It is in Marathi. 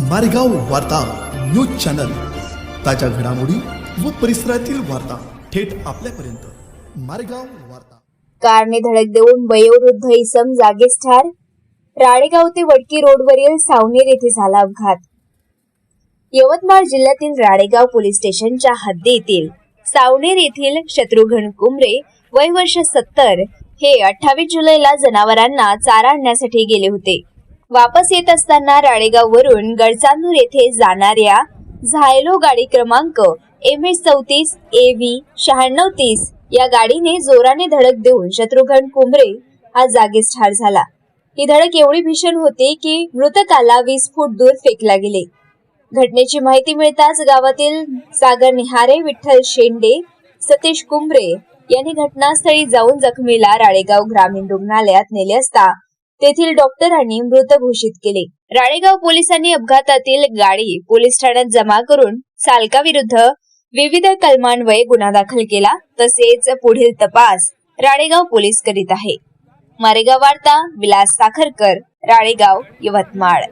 मारेगाव वार्ता न्यूज चॅनल. ताज्या घडामोडी व परिसरातील वार्ता थेट आपल्यापर्यंत. मारेगाव वार्ता. कारने धडक देऊन वयोवृद्ध इसम जागीच ठार. राळेगाव ते वडकी रोडवरील सावनेर येथे झाला अपघात. यवतमाळ जिल्ह्यातील राळेगाव पोलीस स्टेशनच्या हद्दीतील सावनेर येथील शत्रुघ्न कुमरे वय वर्ष सत्तर हे अठ्ठावीस जुलैला जनावरांना चारा आणण्यासाठी गेले होते. वापस येत असताना राळेगाववरून गडचांदूर येथे जाणाऱ्या झायलो गाडी क्रमांक एम एच चौतीस ए व्ही शहाण्णव तीस या गाडीने जोराने धडक देऊन शत्रुघ्न कुंभरे हा जागीच ठार झाला. ही धडक एवढी भीषण होती की मृतकाला वीस फूट दूर फेकला गेले. घटनेची माहिती मिळताच गावातील सागर निहारे विठ्ठल शेंडे सतीश कुंभरे यांनी घटनास्थळी जाऊन जखमीला राळेगाव ग्रामीण रुग्णालयात नेले असता तेथील डॉक्टरांनी मृत घोषित केले. राळेगाव पोलिसांनी अपघातातील गाडी पोलीस ठाण्यात जमा करून चालकाविरुद्ध विविध कलमान्वये गुन्हा दाखल केला तसेच पुढील तपास राळेगाव पोलीस करीत आहे. मारेगाव वार्ता विलास साखरकर राळेगाव यवतमाळ.